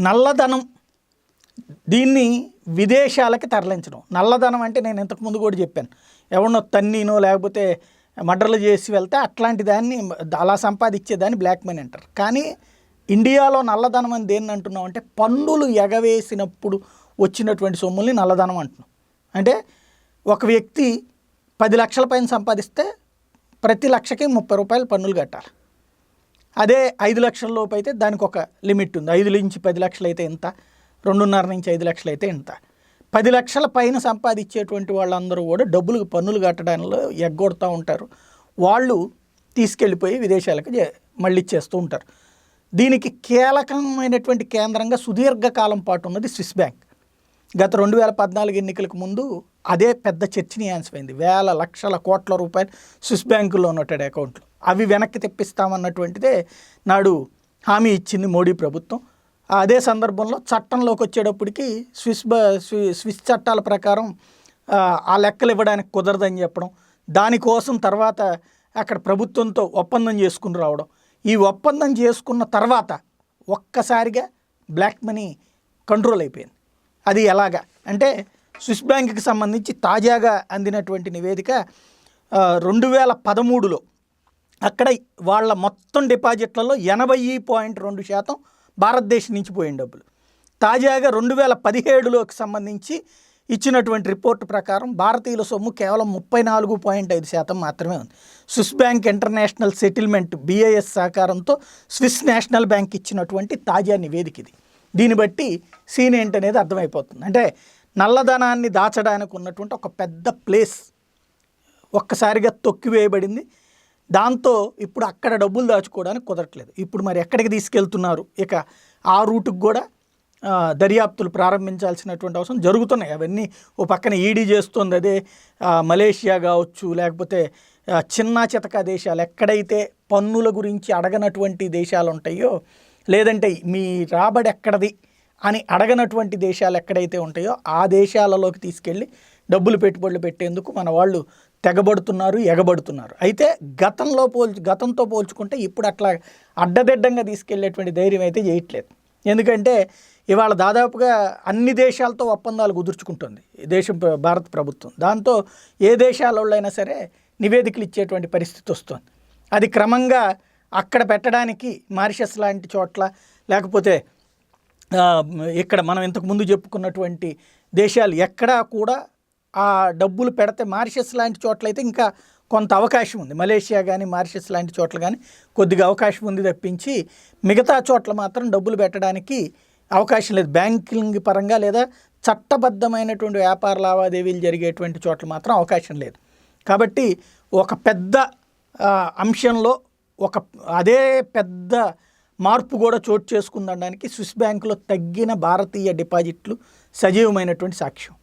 నల్లధనం. దీన్ని విదేశాలకి తరలించడం. నల్లధనం అంటే నేను ఇంతకుముందు కూడా చెప్పాను. ఎవరినో తన్నీనో లేకపోతే మర్డర్లు చేసి వెళ్తే అట్లాంటి దాన్ని అలా సంపాదించేదాన్ని బ్లాక్ మనీ అంటారు. కానీ ఇండియాలో నల్లధనం అని దేన్ని అంటున్నాం అంటే పన్నులు ఎగవేసినప్పుడు వచ్చినటువంటి సొమ్ముల్ని నల్లధనం అంటున్నాం. అంటే ఒక వ్యక్తి పది లక్షల పైన సంపాదిస్తే ప్రతి లక్షకి ముప్పై రూపాయలు పన్నులు కట్టాలి. అదే ఐదు లక్షల లోపు అయితే దానికి ఒక లిమిట్ ఉంది. ఐదు నుంచి పది లక్షలు అయితే ఎంత రెండున్నర నుంచి ఐదు లక్షలు అయితే ఎంత పది లక్షల పైన సంపాదించేటువంటి వాళ్ళందరూ కూడా డబ్బులు పన్నులు కట్టడంలో ఎగ్గొడుతూ ఉంటారు. వాళ్ళు తీసుకెళ్ళిపోయి విదేశాలకు మళ్ళీ ఇచ్చేస్తూ ఉంటారు. దీనికి కీలకమైనటువంటి కేంద్రంగా సుదీర్ఘకాలం పాటు ఉన్నది స్విస్ బ్యాంక్. గత రెండు వేల పద్నాలుగు ఎన్నికలకు ముందు అదే పెద్ద చర్చనీయాంశమైంది. వేల లక్షల కోట్ల రూపాయలు స్విస్ బ్యాంకులో ఉన్నటువంటి అకౌంట్లు. అవి వెనక్కి తెప్పిస్తామన్నటువంటిదే నాడు హామీ ఇచ్చింది మోడీ ప్రభుత్వం. అదే సందర్భంలో చట్టంలోకి వచ్చేటప్పటికి స్విస్ బ స్వి- స్విస్ చట్టాల ప్రకారం ఆ, లెక్కలు ఇవ్వడానికి కుదరదని చెప్పడం దానికోసం తర్వాత అక్కడ ప్రభుత్వంతో ఒప్పందం చేసుకుని రావడం. ఈ ఒప్పందం చేసుకున్న తర్వాత ఒక్కసారిగా బ్లాక్ మనీ కంట్రోల్ అయిపోయింది. అది ఎలాగా? అంటే స్విస్ బ్యాంక్కి సంబంధించి తాజాగా అందినటువంటి నివేదిక రెండు వేల పదమూడులో అక్కడ వాళ్ళ మొత్తం డిపాజిట్లలో ఎనభై పాయింట్ రెండు శాతం భారతదేశం నుంచి పోయిన డబ్బులు. తాజాగా రెండు వేల పదిహేడులోకి సంబంధించి ఇచ్చినటువంటి రిపోర్టు ప్రకారం భారతీయుల సొమ్ము కేవలం ముప్పై నాలుగు పాయింట్ ఐదు శాతం మాత్రమే ఉంది. Swiss bank international settlement BIS సహకారంతో స్విస్ నేషనల్ బ్యాంక్ ఇచ్చినటువంటి తాజా నివేదిక ఇది. దీన్ని బట్టి సీన్ ఏంటనేది అర్థమైపోతుంది. అంటే నల్లధనాన్ని దాచడానికి ఉన్నటువంటి ఒక పెద్ద ప్లేస్ ఒక్కసారిగా తొక్కివేయబడింది. దాంతో ఇప్పుడు అక్కడ డబ్బులు దాచుకోవడానికి కుదరట్లేదు. ఇప్పుడు మరి ఎక్కడికి తీసుకెళ్తున్నారు? ఇక ఆ రూటుకు కూడా దర్యాప్తులు ప్రారంభించాల్సినటువంటి అవసరం జరుగుతున్నాయి. అవన్నీ ఓ పక్కన ఈడీ చేస్తుంది అదే మలేషియా కావచ్చు లేకపోతే చిన్న చితక దేశాలు ఎక్కడైతే పన్నుల గురించి అడగనటువంటి దేశాలు ఉంటాయో లేదంటే మీ రాబడి ఎక్కడది అని అడగనటువంటి దేశాలు ఎక్కడైతే ఉంటాయో ఆ దేశాలలోకి తీసుకెళ్ళి డబ్బులు పెట్టుబడులు పెట్టేందుకు మన వాళ్ళు తెగబడుతున్నారు ఎగబడుతున్నారు. అయితే గతంలో పోల్చు గతంతో పోల్చుకుంటే ఇప్పుడు అట్లా అడ్డదిడ్డంగా తీసుకెళ్ళేటువంటి ధైర్యం అయితే చేయట్లేదు. ఎందుకంటే ఇవాళ దాదాపుగా అన్ని దేశాలతో ఒప్పందాలు కుదుర్చుకుంటుంది దేశం భారత ప్రభుత్వం. దాంతో ఏ దేశాలైనా సరే నివేదికలు ఇచ్చేటువంటి పరిస్థితి వస్తుంది. అది క్రమంగా అక్కడ పెట్టడానికి మారిషస్ లాంటి చోట్ల లేకపోతే ఇక్కడ మనం ఇంతకు ముందు చెప్పుకున్నటువంటి దేశాలు ఎక్కడా కూడా ఆ డబ్బులు పెడితే మారిషస్ లాంటి చోట్లయితే ఇంకా కొంత అవకాశం ఉంది. మలేషియా కానీ మారిషస్ లాంటి చోట్ల కానీ కొద్దిగా అవకాశం ఉంది తప్పించి మిగతా చోట్ల మాత్రం డబ్బులు పెట్టడానికి అవకాశం లేదు. బ్యాంకింగ్ పరంగా లేదా చట్టబద్ధమైనటువంటి వ్యాపార లావాదేవీలు జరిగేటువంటి చోట్ల మాత్రం అవకాశం లేదు. కాబట్టి ఒక పెద్ద అంశంలో ఒక అదే పెద్ద మార్పు కూడా చోటు చేసుకుందనడానికి స్విస్ బ్యాంకులో తగ్గిన భారతీయ డిపాజిట్లు సజీవమైనటువంటి సాక్ష్యం.